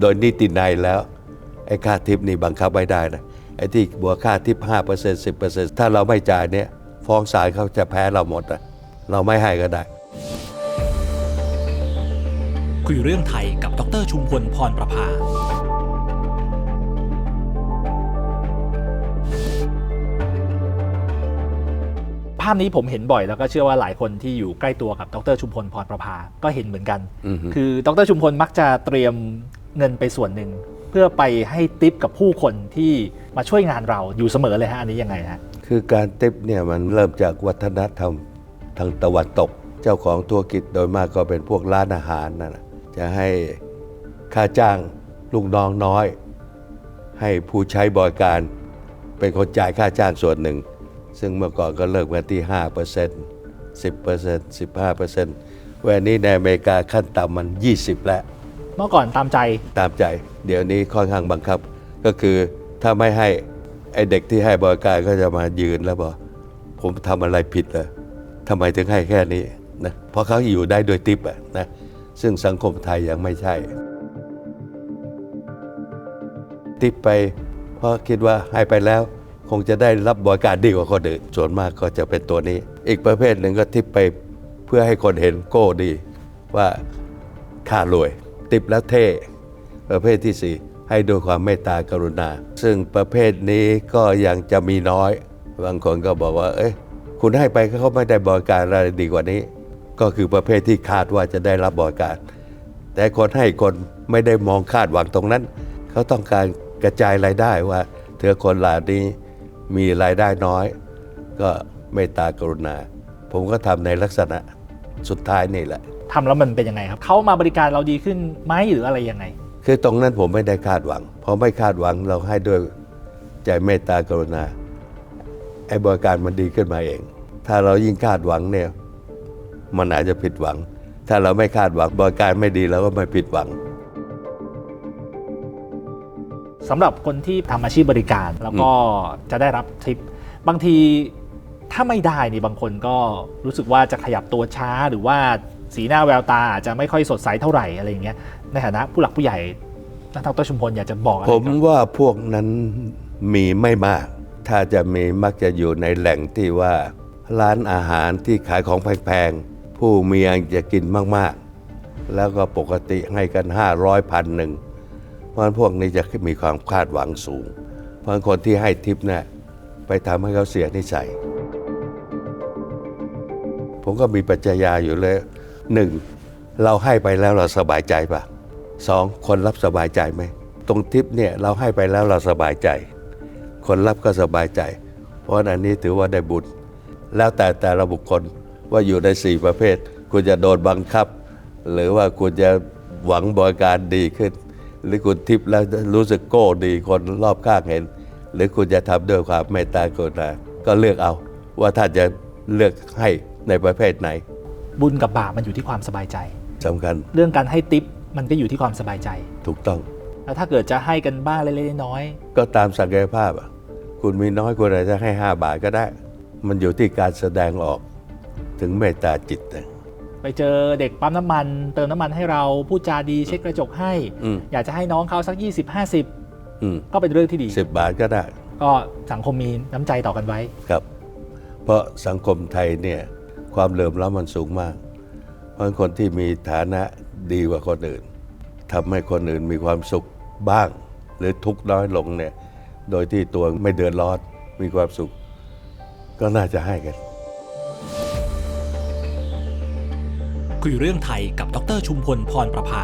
โดยนิตินัยแล้วไอ้ค่าทิปนี่บังคับไม่ได้นะไอ้ที่บวกค่าทิป5% 10%ถ้าเราไม่จ่ายเนี่ยฟ้องศาลเขาจะแพ้เราหมดอะเราไม่ให้ก็ได้ คุยเรื่องไทยกับดรชุมพลพรประภาภาพนี้ผมเห็นบ่อยแล้วก็เชื่อว่าหลายคนที่อยู่ใกล้ตัวกับดรชุมพลพรประภา ก็เห็นเหมือนกันอือฮึคือดรชุมพลมักจะเตรียม เงินไปส่วนหนึ่ง เพื่อไปให้ติปกับผู้คนที่มาช่วยงานเราอยู่เสมอเลยฮะอันนี้ยังไงฮะคือการติปเนี่ยมันเริ่มจากวัฒนธรรมทางตะวันตก เจ้าของธุรกิจโดยมากก็เป็นพวกร้านอาหารนั่นนะจะให้ค่าจ้างลูกน้องน้อย ให้ผู้ใช้บริการเป็นคนจ่ายค่าจ้างส่วนหนึ่ง ซึ่งเมื่อก่อนก็เลิกมาที่ 5% 10% 15%วันนี้ในอเมริกาขั้นต่ำมัน 20 แล้ว เมื่อก่อนตามใจ ตามใจ เดี๋ยวนี้ค่อนข้างบังคับ ก็คือถ้าไม่ให้ไอเด็กที่ให้บริการก็จะมายืนแล้วบอกผมทำอะไรผิดเหรอทำไมถึงให้แค่นี้นะเพราะเขาอยู่ได้โดยติปอะนะซึ่งสังคมไทยยังไม่ใช่ ติปไปเพราะคิดว่าให้ไปแล้ว คงจะได้รับบริการดีกว่าคนอื่นส่วนมากก็จะเป็นตัวนี้ อีกประเภทหนึ่งก็ทิปไปเพื่อให้คนเห็นโก้ดีว่าข้ารวย ติปแล้วเท่ประเภทที่สี่ให้ด้วยความเมตตากรุณา ซึ่งประเภทนี้ก็ยังจะมีน้อย บางคนก็บอกว่า เอ้ยคุณให้ไปเขาไม่ได้บริการอะไรดีกว่านี้ ก็คือประเภทที่คาดว่าจะได้รับบริการ แต่คนให้คนไม่ได้มองคาดหวังตรงนั้น เขาต้องการกระจายรายได้ว่า เธอคนเหล่านี้มีรายได้น้อย ก็เมตตากรุณา ผมก็ทำในลักษณะ สุดท้ายนี่แหละทำแล้วมันเป็นยังไงครับเขามาบริการเราดีขึ้นไหมหรืออะไรยังไง คือตรงนั้นผมไม่ได้คาดหวังเพราะไม่คาดหวังเราให้ด้วยใจเมตตากรุณาไอ้บริการมันดีขึ้นมาเอง ถ้าเรายิ่งคาดหวังเนี่ยมันอาจจะผิดหวัง ถ้าเราไม่คาดหวังบริการไม่ดีเราก็ไม่ผิดหวังสำหรับคนที่ทำอาชีพบริการแล้วก็จะได้รับทิป บางที ถ้าไม่ได้นี่บางคนก็รู้สึกว่าจะขยับตัวช้าหรือว่าสีหน้าแววตาอาจจะไม่ค่อยสดใสเท่าไหร่อะไรอย่างเงี้ยในฐานะผู้หลักผู้ใหญ่นักทดรชุมพลอยากจะบอกอะไรผมว่าพวกนั้นมีไม่มาก ถ้าจะมีมักจะอยู่ในแหล่งที่ว่า ร้านอาหารที่ขายของแพงๆผู้มีอันจะกินมากๆ แล้วก็ปกติให้กัน 500พันหนึ่งเพราะฉะนั้นพวกนี้จะมีความคาดหวังสูง เพราะคนที่ให้ทิปเนี่ยไปทำให้เขาเสียนิสัย ผมก็มีปัจจัยาอยู่เลยหนึ่งเราให้ไปแล้วเราสบายใจปะสองคนรับสบายใจไหมตรงทิปเนี่ยเราให้ไปแล้วเราสบายใจ คนรับก็สบายใจ เพราะอันนี้ถือว่าได้บุญแล้วแต่แต่ละบุคคลว่าอยู่ในสี่ประเภท คุณจะโดนบังคับ หรือว่าคุณจะหวังบริการดีขึ้น หรือคุณทิปแล้วรู้สึกโก้ดีคนรอบข้างเห็น หรือคุณจะทำด้วยความเมตตากรุณาก็เลือกเอาว่าท่านจะเลือกให้ ในประเภทไหนบุญกับบาปมันอยู่ที่ความสบายใจสำคัญ เรื่องการให้ติปมันก็อยู่ที่ความสบายใจ ถูกต้อง แล้วถ้าเกิดจะให้กันบ้างเล็กๆน้อยก็ตามศักยภาพอะคุณมีน้อยคุณอาจจะให้ 5 บาทก็ได้ มันอยู่ที่การแสดงออกถึงเมตตาจิตนะๆไปเจอเด็กปั๊มน้ำมัน เติมน้ำมันให้เราพูดจาดีเช็ดกระจกให้อืมอยากจะให้น้องเขาสัก 20 50อืมก็เป็นเรื่องที่ดีสิบบาทก็ได้ ก็สังคมมีน้ำใจต่อกันไว้ครับ เพราะสังคมไทยเนี่ย ความเหลื่อมล้ำมันสูงมาก เพราะฉะนั้นคนที่มีฐานะดีกว่าคนอื่นทำให้คนอื่นมีความสุขบ้าง หรือทุกข์น้อยลงเนี่ยโดยที่ตัวไม่เดือดร้อนมีความสุข ก็น่าจะให้กัน คุยเรื่องไทยกับดรชุมพลพรประภา